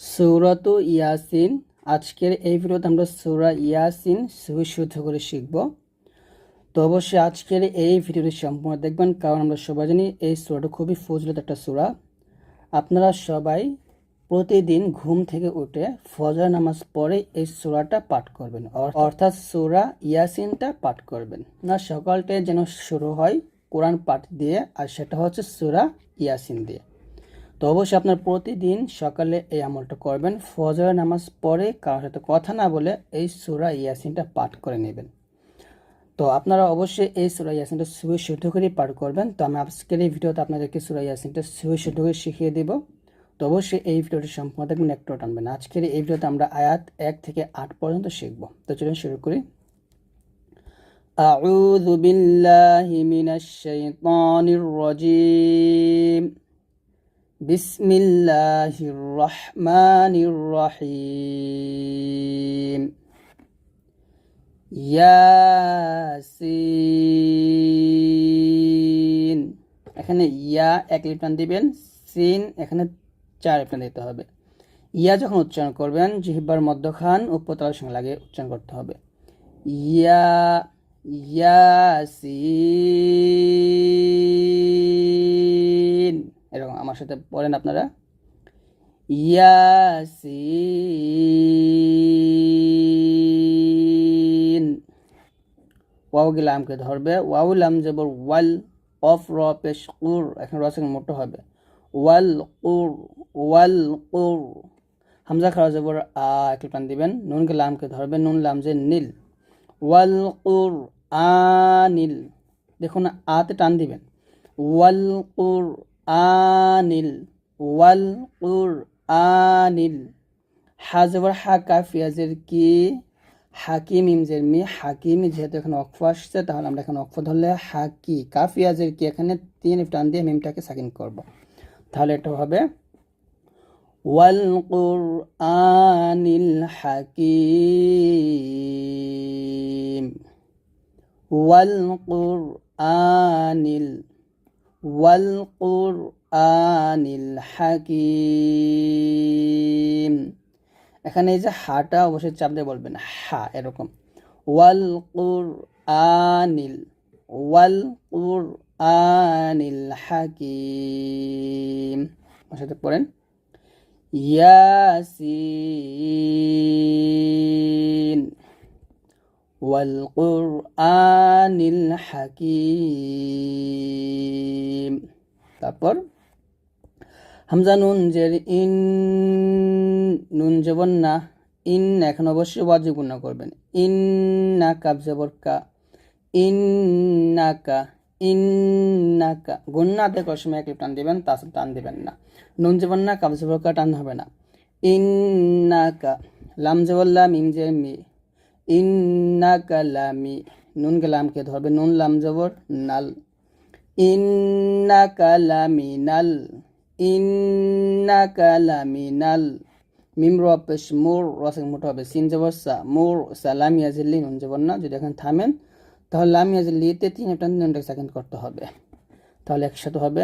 সৌরত ইয়াসিন। আজকের এই ভিডিওতে আমরা সৌরা ইয়াসিন সুশুদ্ধ করে শিখব। তো অবশ্যই আজকের এই ভিডিওটি সম্পূর্ণ দেখবেন, কারণ আমরা সবাই জানি এই সূরাটা খুবই ফজলত একটা সূরা। আপনারা সবাই প্রতিদিন ঘুম থেকে উঠে ফজর নামাজ পড়ে এই সূরাটা পাঠ করবেন অর্থাৎ সুরা ইয়াসিনটা পাঠ করবেন। না সকালটা যেন শুরু হয় কোরআন পাঠ দিয়ে, আর সেটা হচ্ছে সূরা ইয়াসিন দিয়ে। তো অবশ্যই আপনার প্রতিদিন সকালে এই আমলটা করবেন ফজর নামাজ পড়ে কারোর সাথে কথা না বলে এই সুরা ইয়াসিনটা পাঠ করে নেবেন তো আপনারা অবশ্যই এই সুরা ইয়াসিনটা সুই শুদ্ধ করে পাঠ করবেন তো আমি আজকের এই ভিডিওতে আপনাদেরকে সুরা ইয়াসিনটা সুই শুদ্ধ করে শিখিয়ে দিব তো অবশ্যই এই ভিডিওটি সম্পূর্ণ দেখবেন একটু টানবেন আজকের এই ভিডিওতে আমরা আয়াত এক থেকে আট পর্যন্ত শিখব তো চলুন শুরু করি أعوذ بالله من الشيطان الرجيم بسم الله الرحمن الرحيم ইয়াসিন এখানে ইয়া এক লিপটান দিবেন সিন এখানে চার লিপটান দিতে হবে ইয়া যখন উচ্চারণ করবেন জিহ্বার মধ্যখান ও পোতালের সঙ্গে লাগে উচ্চারণ করতে হবে ইয়া ইয়াসিন এরকম আমার সাথে পড়েন আপনারা। ইয়াসিন। ওয়াও গিলামকে ধরবে। ওয়াউ লাম জবর ওয়াল অফ র পেশ কুর, এখানে রসেন মোটো হবে। ওয়াল কুর ওয়াল কুর। হামজা খাওয়া জবর আ একটু টান দিবেন। নুন লামকে ধরবে। নুন লাম যে নীল। ওয়াল কুর আনিল দেখুন আতে টান দিবেন। ওয়াল কুর আনিল ওয়াল কুর আনিল। হাজবর হা কাফিয়াজের কি? হাকিম ইমজের মি, হাকিম যেহেতু এখানে অক্ফ আসছে, তাহলে আমরা এখানে অক্ফ ধরলে হাকি কাফিয়াজের কি? এখানে তিন টান দিয়ে মিমটাকে সাকিন করব। তাহলে এটা হবে ওয়াল কুরআনিল হাকিম। ওয়াল কুরআনিল কুরআনিল হাকিম এখানে এই যে হাটা অবশ্যই চাপ দিয়ে বলবেন, হা, এরকম। ওয়াল কুরআনিল ওয়াল কুরআনিল হাকিম আমার সাথে পড়েন। ইয়াসিন। ওয়াল কুরআনিল হাকিম। তারপর, হামজা নুন জের ইন, নুন জবর না ইন এখন অবশ্যই ওয়াজিব গুণা করবেন। ইন না কাব জবর কা ইন নাকা ইন নাকা গুন্না আদায় করার সময় এক টান দিবেন সাথে টান দিবেন না। নুন জবর না কাব জবর কা টান হবে না। ইন নাকা লাম জবর লাম ইম জে মি ইন নাকা লামি নুন কালামকে ধরবে, নুন লাম জবর, নাল। ইন্নাকা লামিনাল ইন্নাকা লামিনাল মিম র পেশ মোর, রসের মোটা হবে, সিন জবর, সা, মোর সালাম ইয়াজিল্লি নুন জবর না, যদি এখন থামেন, তাহলে লাম ইয়াজিল্লিতে তিন একটা নুনটাকে সেকেন্ড করতে হবে। তাহলে একসাথে হবে,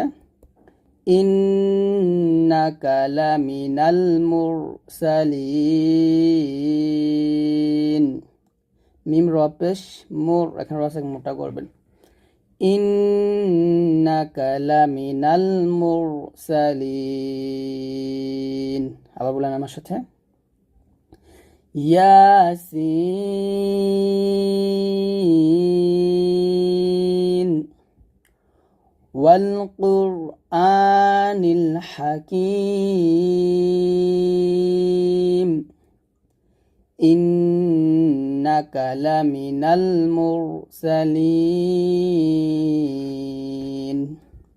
ইন্নাকা লামিনাল মুরসালিন। মিম র পেশ মোর, এখানে রসের মোটা করবেন ইন্নাকা লামিনাল মুরসালিন। আবার বলেন আমার সাথে। ইয়াসিন। ওয়াল কুরআনিল হাকিম ইন্নাকা লামিনাল মুরসালিন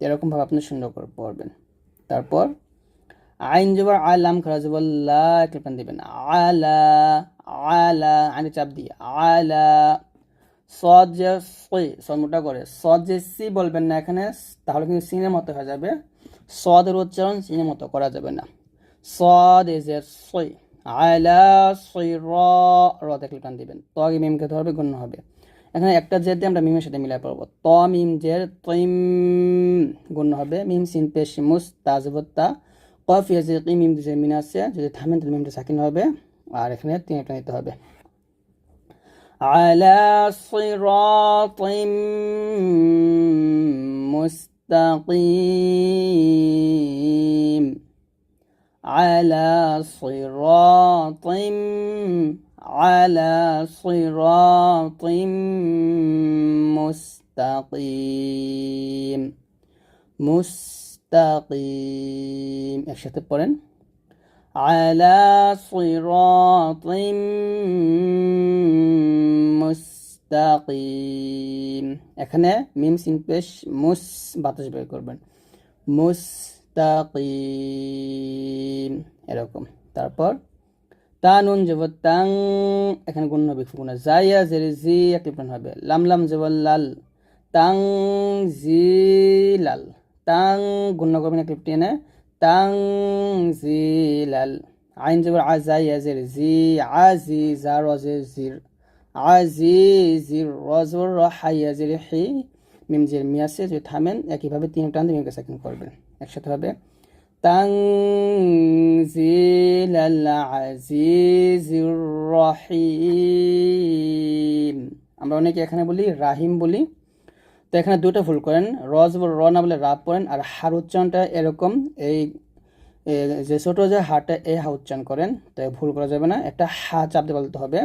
এরকম ভাবে আপনি সুন্দর করে পড়বেন। তারপর, আইন জবর আলাম খারা জবর লা একটা টান দিবেন। আলা আলা, আইনে চাপ দিয়ে, আলা, সদ যে সই সদ মোটা করে, সদ যে সি বলবেন না এখানে, তাহলে কিন্তু সিনের মতো হয়ে যাবে। সদের উচ্চারণ সিনের মতো করা যাবে না। সদ ইজ এ সই আলা সই র র দেখলে টান দিবেন তো আগে মিমকে ধরবে গণ্য হবে এখানে একটা জেদ দিয়ে আমরা মিমের সাথে মিলাই পড়বো ত মিম জের তৈম গণ্য হবে মিম সিন পেশ মুস তাজবত্তা কফ ইয়াজে কি মিম দিছে মিন আছে যদি থামেন তাহলে মিমটা সাকিন হবে আর এখানে তিন একটা নিতে হবে على صراط مستقيم على صراط على صراط مستقيم মুস্তাকিম একসাথে পড়েন আলা সিরাতিম মুস্তাকিম এখানে মিম সিন পেশ মুস বাতাস বের করবেন মুস্তাকিম এরকম। তারপর, তানুন জব তাং এখানে গুণ হবে ফুকুনা জাইয়া জেরে, জি, একটি প্রাণ হবে। লাম লাম জব লাল। তাং, জি, লাল। তাং, গুণ করবেন একটি টেনে তাং, জি, লাল। আইন জবর আজাই আজের জি আজি জা রজের জির। আজি জির রজর হাই আজের হি মিম, জের মিয়াসে যদি থামেন, একইভাবে তিন টান মিমকে সেকেন্ড করবেন। একসাথে হবে تنزيل العزيز الرحيم আমরা অনেকে এখানে বলি রাহিম বলি তো এখানে দুটো ভুল করেন রজ র না বলে রা পড়েন আর হার উচ্চারণটা এরকম এই যে ছোট যে হাটা এই হা উচ্চারণ করেন তো ভুল করা যাবে না একটা হা চাপতে বলতে হবে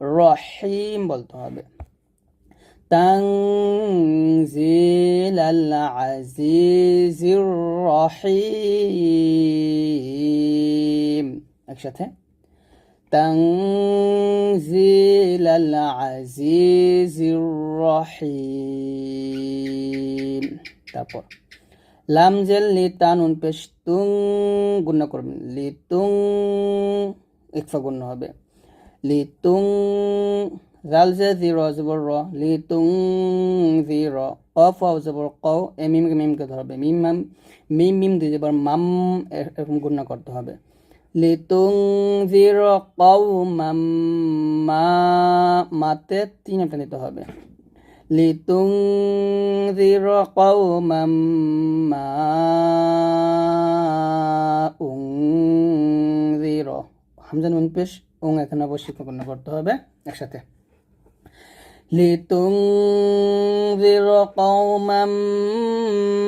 রহিম বলতে হবে تنزيل العزيز الرحيم একসাথে تنزيل العزيز الرحيم তারপর লাম জেল লি তানুন পেশ তুং গুণ করবেন লি তুং ইকফা গুণ হবে লি তুং জাল জে জিরো জবর র লি তুং জিরো কফ আও জবর কও এ মিমকে ধরবে মিম মাম মিম মিম দিয়ে জবর মাম এরকম গুণ করতে হবে লি তুং জিরো কও মাম মাতে তিন একটা নিতে হবে লি তুং জিরো কও মাম মা উং জিরো হামজান নুন পেশ উং এখানে অবশ্যই গণ্য করতে হবে একসাথে لتنذر قوما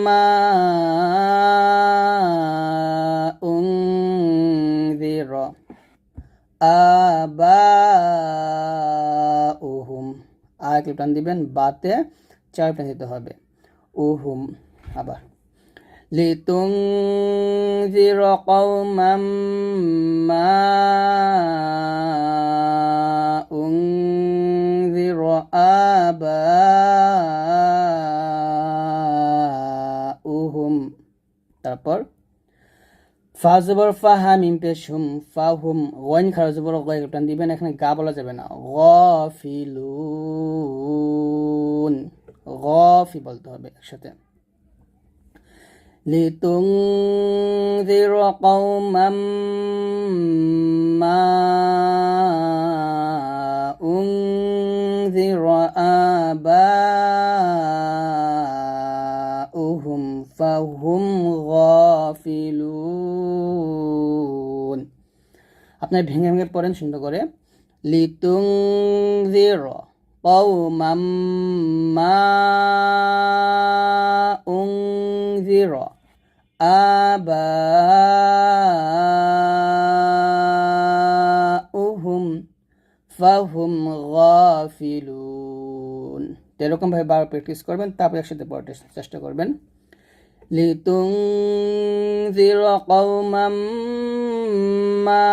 ما أنذر আবাউহুম আর কি টান দিবেন বাতে চার টান দিতে হবে উহুম আবার লিতুনজির কওমান মা উনজির আবাউহুম তারপর ফা জবর ফা হা মিম পেশ হুম ফা হুম গইন খারা জবর গয় টান দিবেন এখানে গা বলা যাবে না গফিলুন গফি বলতে হবে একসাথে لتنذر قوما ما أنذر آباؤهم فهم غافلون আপনার ভেঙে ভেঙে পড়েন সুন্দর করে লিতুং জির قوما ما أنذر آباؤهم ফাহুম গাফিলুন। তো এরকমভাবে বার প্র্যাকটিস করবেন, তারপর একসাথে পড়ার চেষ্টা করবেন। লিতুনজির কওমাম মা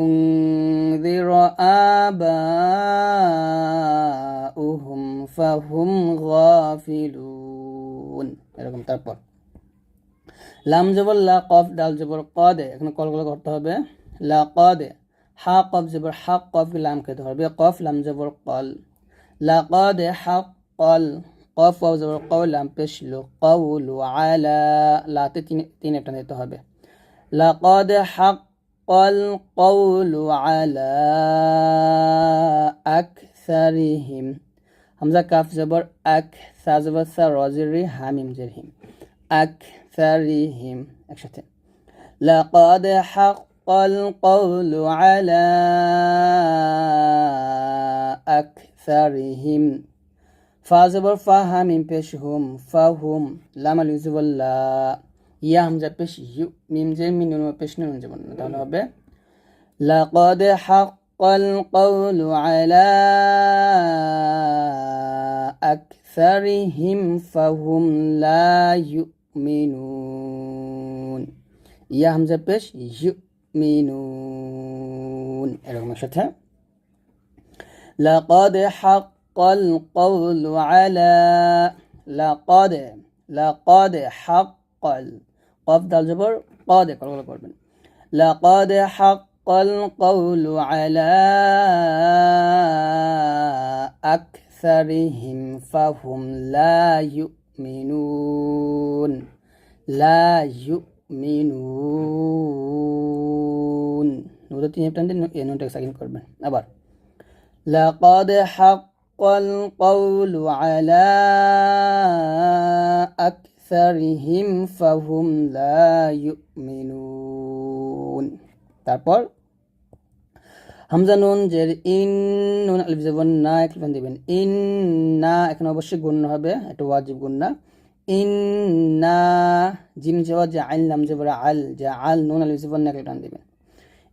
উনজির আবাউহুম ফাহুম গাফিলুন। এরকম তারপর। লাম জবর লা কফ ডাল জবর কদে। এখানে কলগুলো করতে হবে। লা কদে হা কফ জবর হাক কফ লাম খেতে পারবে কফ লাম জবর কল লাকদ হাক কল কফ ওয়াও জবর কল লাম পেশ লো কউল আলা লাতে তিন তিন একটা দিতে হবে লাকদ হাক কল কউল আলা আকসারিহিম হামজা কাফ জবর আক সা জবর সা রজিরি হামিম জেরহিম আকসারিহিম একসাথে লাকদ হাক حق القول على أكثرهم ফাজবর ফাহা মিম পেশ হুম ফাহুম লামাল ইউজুবল্লা ইয়া হামজা পেশ ইউ মিম যে মিন নুন পেশ নুন যেমন তাহলে হবে লাকাদ হাক্কাল কওলু আলা আকসারিহিম ফাহুম লা ইউমিনুন ইয়া হামজা পেশ ইউমিনুন এরকম সাথে لقد حق القول على لقد لقد حق قف دال جبر قاد কল করবেন لقد حق القول على أكثرهم فهم لا يؤمنون لا يؤمنون নুনটা তিন টান দিয়ে নুনটাকে সাকিন করবেন আবার لقد حق القول على أكثرهم فهم لا يؤمنون তারপর হামজা নুন যে ইন নুন আলিফ জবর না এক লিফান দিবেন ইন না এখানে অবশ্যই গুণ হবে এটা ওয়াজিব গুণ না ইন না জিম জবর যে আল নাম জবর আল, যে আল নুন আলিফ জবর না এক লিফান দিবেন।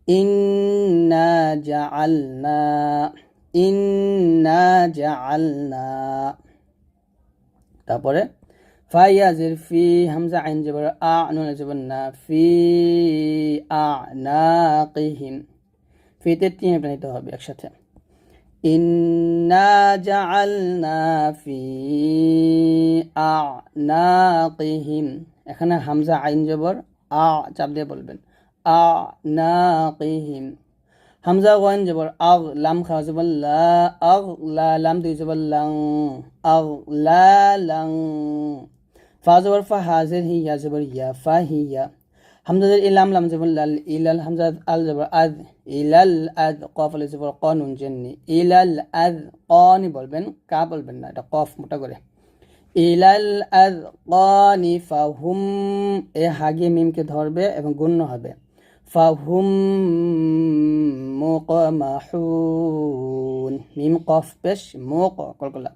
ইন্না জাআলনা ইন্না জাআলনা তারপরে ফাইয়াজির ফি হামজা আইন জবর আ, নুন জবর না ফি আ নাকিহিম ফিতে তিন নিতে হবে একসাথে। জাআলনা ফি আ নাকিহিম এখানে হামজা আইন জবর, আ চাপ দিয়ে বলবেন আ নাকিহিম হামজা ওয়ান জবর, আগ, লাম খাওয়া জবর, লা, আগ, লা, লাম দুই জবর, লাং, আগ, লা, লাং। ফা জবর ফা হাজির হি ইয়া জবর, ইয়া, ফা, হি ইয়া হামজা ইলাম লাম জবর লাল ইলাল হামজা আল জবর, আদ ইলাল আদ কফ আল জবর, ক নুন জেননি ইলাল আদ কনি বলবেন, কা বলবেন না, এটা কফ মোটা করে। ইলাল আদ কনি ফাহুম, এ হাগে মিমকে ধরবে এবং গুণ্য হবে। ফাহুম মুকমাহুন, মিম কফ পেশ মুক, কলকলা।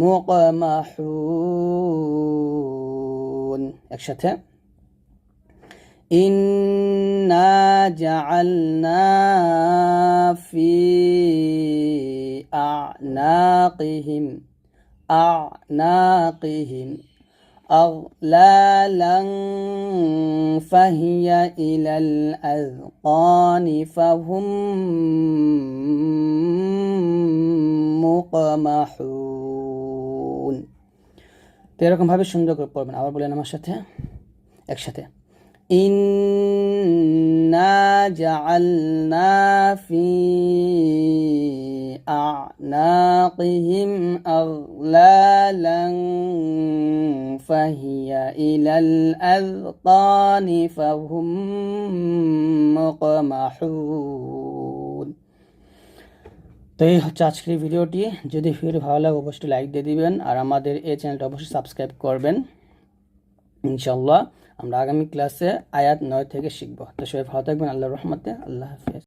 মুকমাহুন, একসাথে ইন্না জাআলনা ফি আ'নাকিহিম আ'নাকিহিম أغلالا فهي إلى الأذقان فهم মুকমাহুন তো এরকমভাবে সুন্দর করে পড়বেন আবার বলেন আমার সাথে একসাথে إنا جعلنا في أعناقهم أغلالا فهي إلى الأذقان فهم مقمحون তো এই হচ্ছে আজকের ভিডিওটি যদি ভিডিও ভালো লাগে অবশ্যই লাইক দিয়ে দিবেন আর আমাদের এই চ্যানেলটা অবশ্যই সাবস্ক্রাইব করবেন ইনশাল্লাহ আমরা আগামী ক্লাসে আয়াত নয় থেকে শিখব। তো সবাই ভালো থাকবেন আল্লাহ রহমতে, আল্লাহ হাফিজ।